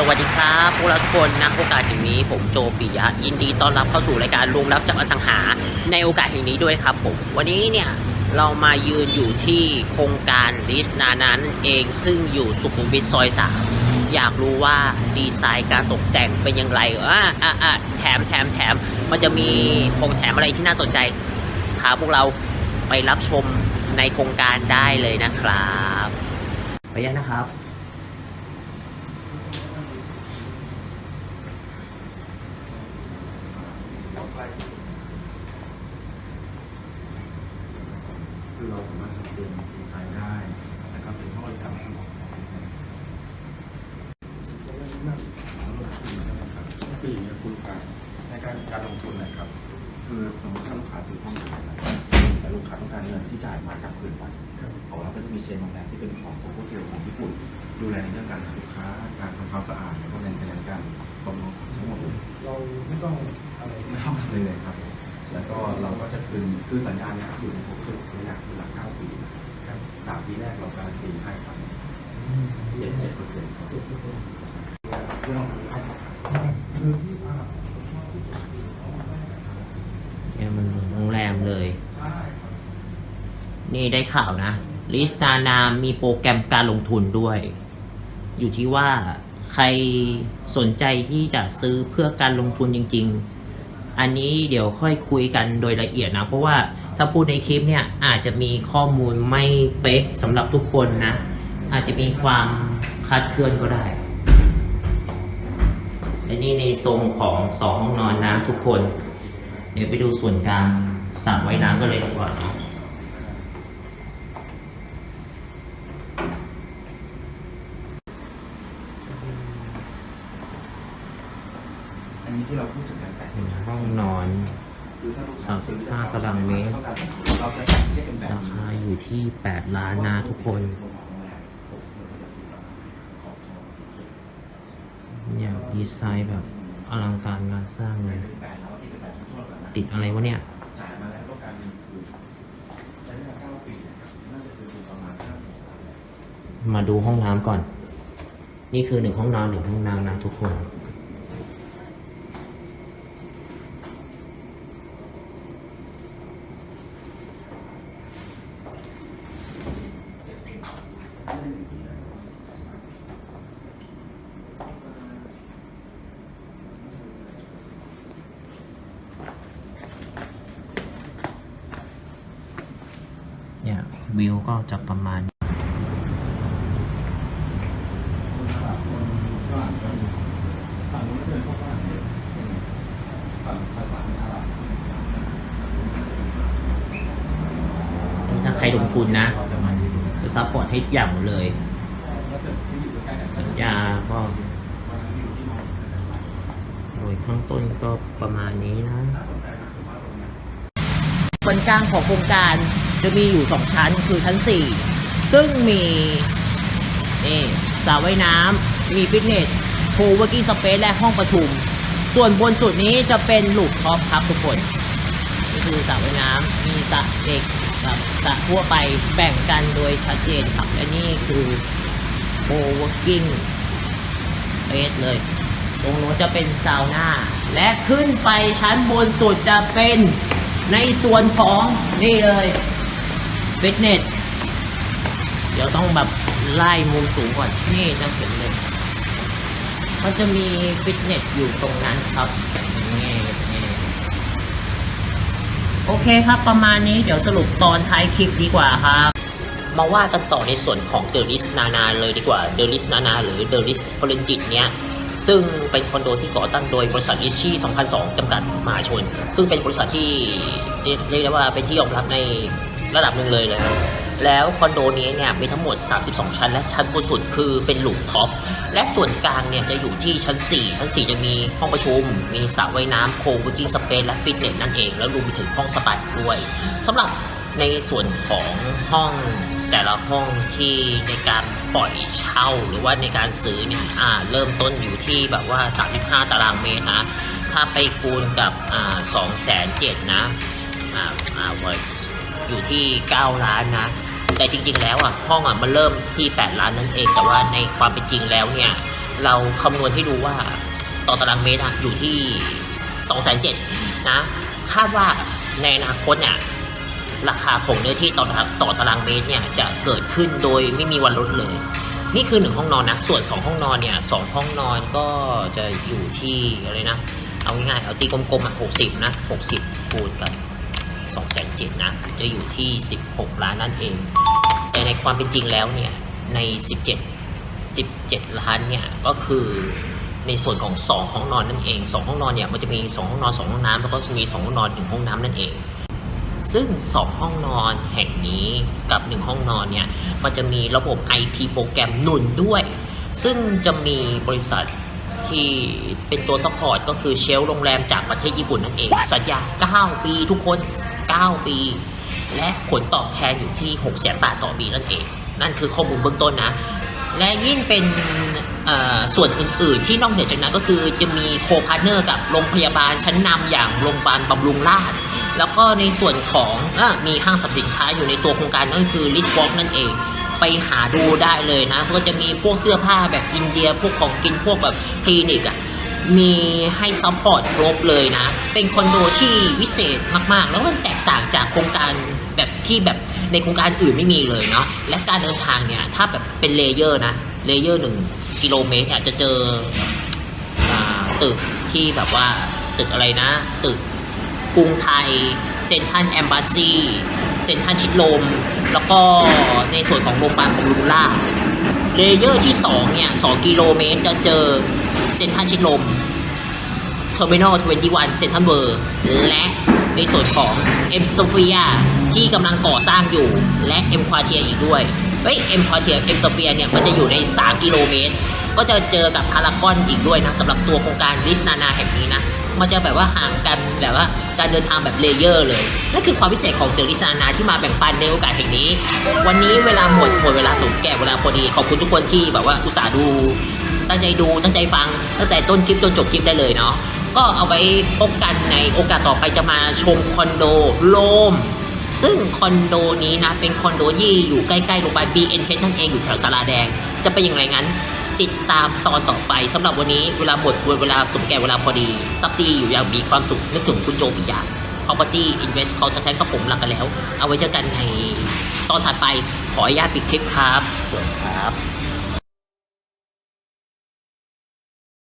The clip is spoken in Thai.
สวัสดีครับพวกเราทุกคนนะโอกาสแห่งนี้ผมโจปิยะยินดีต้อนรับเข้าสู่รายการรวมรับจากอสังหาในโอกาสแห่งนี้ด้วยครับผม วันนี้เนี่ยเรามายืนอยู่ที่โครงการลิสนานั้นเองซึ่งอยู่สุขุมวิทซอยสามอยากรู้ว่าดีไซน์การตกแต่งเป็นอย่างไรอะอะอะแถมแถมแถมมันจะมีของแถมอะไรที่น่าสนใจพาพวกเราไปรับชมในโครงการได้เลยนะครับ ไปยังนะครับ คือเราสามารถทำเป็นดีไซน์ได้นะครับเป็นห้องบริการทั้งหมดคืออย่างนี้คุณการในการการลงทุนนะครับ คือสมมติถ้าลูกค้าซื้อห้องอยู่นะครับแต่ลูกค้าต้องการเงินที่จ่ายมากลับคืนไปของเราก็จะมีเชนโรงแรมที่เป็นของโคโคเทลของญี่ปุ่น ดูแลในเรื่องการหาลูกค้าการทำความสะอาดแล้วก็ในการการ บำรุงสัตว์ทั้งหมดเลยเราไม่ต้องอะไรไม่ต้องทำเลยเลยครับ แล้วก็เราก็จะคืนคือสัญญาเนี่ยอยู่ในผมคือระยะคือหลักเก้าปีนะครับสามปีแรกเราการันตีให้ครับเจ็ดเจ็ดเปอร์เซ็นต์ครับเจ็ดเปอร์เซ็นต์เรื่องของให้ครับคือที่อ่าผมชอบที่สุดเนี่ยมันเหมือนโรงแรมเลย ใช่ครับนี่ได้ข่าวนะลิสนานามีโปรแกรมการลงทุนด้วย อยู่ที่ว่า ใครสนใจที่จะซื้อเพื่อการลงทุนจริง ๆ อันนี้เดี๋ยวค่อยคุยกันโดยละเอียดนะ เพราะว่าถ้าพูดในคลิปเนี่ยอาจจะมีข้อมูลไม่เป๊ะสำหรับทุกคนนะ อาจจะมีความคาดเคลื่อนก็ได้และนี่ในทรงของสองห้องนอนนะทุกคน เดี๋ยวไปดูส่วนกลางสระว่ายน้ำกันเลยดีกว่าเนาะ อันนี้ที่เราพูดถึงกันแต่เป็นห้องนอนคือถ้าลูกสามสิบห้าตารางเมตรต้องการเราจะจัดให้เป็นแบบรานี้ คาอยู่ที่ 8 ล้านนะทุกคน เนี่ย ดีไซน์แบบอลังการงานสร้างเลย ติดอะไรวะเนี่ย จ่ายมาแล้วต้องการเงินคืนใช้เวลาเก้าปีนะครับน่าจะคืนประมาณห้าหมื่นบาทมาดูห้องน้ำก่อน นี่คือหนึ่งห้องนอนหนึ่งห้องน้ำนะทุกคน วิวก็จะประมาณถ้าใครลงทุนนะจะซัพพอร์ตให้ทุกอย่างหมดเลย สัญญาก็โดยข้างต้นก็ประมาณนี้นะ บนกลางของโครงการจะมีอยู่สองชั้นคือชั้นสี่ซึ่งมีนี่สระว่ายน้ำมีฟิตเนสโคเวอร์กิ้งสเปซและห้องประชุม ส่วนบนสุดนี้จะเป็นลูกท็อปครับทุกคนนี่คือสระว่ายน้ำมีสระเด็กกับสระทั่วไปแบ่งกันโดยชัดเจนครับและนี่คือ co-working space เลย ตรงโน้นจะเป็นซาวน่า และขึ้นไปชั้นบนสุดจะเป็น ในส่วนของนี่เลยฟิตเนสเดี๋ยวต้องแบบไล่มุมสูงก่อนนี่จะเห็นเลยมันจะมีฟิตเนสอยู่ตรงนั้นครับนี่นี่โอเคครับประมาณนี้เดี๋ยวสรุปตอนท้ายคลิปดีกว่าครับมาว่ากันต่อในส่วนของ The List Nana เลยดีกว่า The List Nana หรือ The List พลินจิตเนี่ย ซึ่งเป็นคอนโดที่ก่อตั้งโดยบริษัทลิชี่ 2002 จำกัดมหาชน ซึ่งเป็นบริษัทที่เรียกได้ว่าเป็นที่ยอมรับในระดับหนึ่งเลยนะครับแล้วคอนโดนี้เนี่ยมีทั้งหมด 32 ชั้น และชั้นบนสุดคือเป็นหลุมท็อป และส่วนกลางเนี่ยจะอยู่ที่ชั้น 4 ชั้น 4 จะมีห้องประชุม มีสระว่ายน้ำโควิกิ้งสเปซและฟิตเนสนั่นเอง แล้วรวมไปถึงห้องสปาด้วยสำหรับในส่วนของห้อง แต่ละห้องที่ในการปล่อยเช่าหรือว่าในการซื้อเนี่ยอ่าเริ่มต้นอยู่ที่แบบว่า 35 ตารางเมตรนะถ้าไปคูณกับอ่า2แสนเจ็ดนะอ่าอ่าอยู่ที่ 9 ล้านนะ แต่จริงๆแล้วอะห้องอะมันเริ่มที่ 8 ล้านนั่นเองแต่ว่าในความเป็นจริงแล้วเนี่ยเราคำนวณให้ดูว่าต่อตารางเมตรอะอยู่ที่2องแสนเจ็ดนะคาดว่าในอนาคตเนี่ย ราคาของเนื้อที่ต่อต่อตารางเมตรเนี่ยจะเกิดขึ้นโดยไม่มีวันลดเลย นี่คือหนึ่งห้องนอนนะ ส่วนสองห้องนอนเนี่ยสองห้องนอนก็จะอยู่ที่อะไรนะ เอาง่ายๆเอาตีกลมๆอะหกสิบนะหกสิบคูณกับสองแสนเจ็ดนะ จะอยู่ที่สิบหกล้านนั่นเอง แต่ในความเป็นจริงแล้วเนี่ยในสิบเจ็ดสิบเจ็ดล้านเนี่ยก็คือในส่วนของสองห้องนอนนั่นเองสองห้องนอนเนี่ยมันจะมีสองห้องนอนสองห้องน้ำแล้วก็จะมีสองห้องนอนหนึ่งห้องน้ำนั่นเอง ซึ่ง 2 ห้องนอนแห่งนี้กับ 1 ห้องนอนเนี่ยมันจะมีระบบ IP โปรแกรมหนุนด้วย ซึ่งจะมีบริษัทที่เป็นตัวซัพพอร์ตก็คือเชลโรงแรมจากประเทศญี่ปุ่นนั่นเอง สัญญา 9 ปีทุกคน 9 ปี และผลตอบแทนอยู่ที่ 6 แสนบาทต่อปีนั่นเอง นั่นคือข้อมูลเบื้องต้นนะ และยิ่งเป็นส่วนอื่น ๆ ที่นอกเหนือจากนั้นก็คือจะมีโคพาร์เนอร์กับโรงพยาบาลชั้นนำอย่างโรงพยาบาลบำรุงราษฎร์ แล้วก็ในส่วนของอมีห้างสรรพสินค้าอยู่ในตัวโครงการนั่นคือ l i s t Walk นั่นเอง ไปหาดูได้เลยนะ ก็จะมีพวกเสื้อผ้าแบบอินเดีย พวกของกินพวกแบบคลินิกอะมีให้ซัพพอร์ตครบเลยนะ เป็นคอนโดที่วิเศษมากๆ แล้วมันแตกต่างจากโครงการแบบที่แบบในโครงการอื่นไม่มีเลยเนาะ และการเดินทางเนี่ย ถ้าแบบเป็นเลเยอร์นะ เลเยอร์หนึ่งกิโลเมตรเนี่ยจะเจออตึกที่แบบว่าตึกอะไรนะ ตึก กรุงไทย เซนทันแอมบ s ซีเซนทันชิดลม แล้วก็ในส่วนของโรงพยาบาลบำรุงราษเลเยอร์ที่2เนี่ย2กิโลเมตรจะเจอเซนทรัลชิดลมเทอร์มินอล21เซนทรัลเวอร์และในส่วนของเอ็มโซเฟียที่กำลังก่อสร้างอยู่และเอ็มควาเทียอีกด้วยเฮ้ยเอ็มควาเทียเอ็มโซเฟียเนี่ยมันจะอยู่ใน 3 กิโลเมตร ก็จะเจอกับพารากอนอีกด้วยนะสำหรับตัวโครงการลิสนานาแห่งนี้นะมันจะแบบว่าห่างกันแบบว่าการเดินทางแบบเลเยอร์เลยนั่นคือความพิเศษของเจอริสนานาที่มาแบ่งปันในโอกาสแห่งนี้ วันนี้เวลาหมดหมดเวลาสมแก่เวลาพอดีขอบคุณทุกคนที่แบบว่าอุตส่าห์ดู ตั้งใจดูตั้งใจฟัง ตั้งแต่ต้นคลิปจนจบคลิปได้เลยเนาะก็เอาไว้พบกันในโอกาสต่อไปจะมาชมคอนโดโลมซึ่งคอนโดนี้นะเป็นคอนโดที่อยู่ใกล้ๆโรงพยาบาล BNH นั่นเองอยู่แถวสาราแดง จะเป็นอย่างไรงั้น ติดตามตอนต่อไปสำหรับวันนี้เวลาหมดเวลาสมแก่เวลาพอดีซับดีอยู่อย่างมีความสุขนึกถึงคุณโจอีกอย่าง property invest เขาแท้ๆกับผมรักกันแล้ว เอาไว้เจอกันในตอนถัดไปขออนุญาตปิดคลิปครับสวัสดีครับ